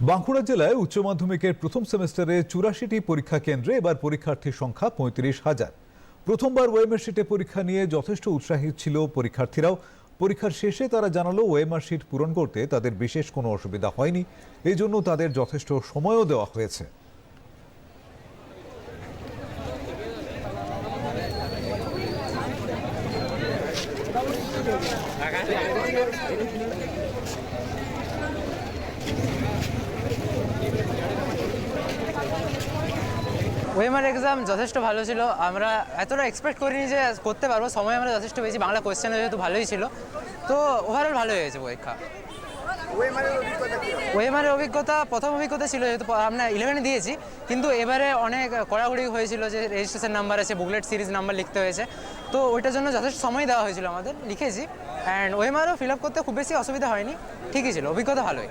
বাঁকুড়া জেলায় উচ্চ মাধ্যমিকের প্রথম সেমেস্টারে চুরাশিটি পরীক্ষা কেন্দ্রে এবার পরীক্ষার্থীর সংখ্যা পঁয়ত্রিশ হাজার। প্রথমবার ওয়েমার শিটে পরীক্ষা নিয়ে যথেষ্ট উৎসাহী ছিল পরীক্ষার্থীরাও। পরীক্ষার শেষে তারা জানালো ওয়েমার শিট পূরণ করতে তাদের বিশেষ কোনো অসুবিধা হয়নি। এই জন্য তাদের যথেষ্ট সময়ও দেওয়া হয়েছে। ওয়েমার এক্সাম যথেষ্ট ভালো ছিল। আমরা এতটা এক্সপেক্ট করিনি যে করতে পারব। সময় আমরা যথেষ্ট পেয়েছি। বাংলা কোয়েশ্চেনে যেহেতু ভালোই ছিল। তো ওভারঅল ভালো হয়েছে পরীক্ষা। ওয়েমারের অভিজ্ঞতা প্রথম অভিজ্ঞতা ছিল যেহেতু আমরা ইলেভেনে দিয়েছি। কিন্তু এবারে অনেক কড়াকড়ি হয়েছিল যে রেজিস্ট্রেশন নাম্বার আছে বুকলেট সিরিজ নাম্বার লিখতে হয়েছে। তো ওইটার জন্য যথেষ্ট সময় দেওয়া হয়েছিল আমাদের। লিখেছি। অ্যান্ড ওয়েমারও ফিল আপ করতে খুব বেশি অসুবিধা হয়নি। ঠিকই ছিল। অভিজ্ঞতা ভালোই।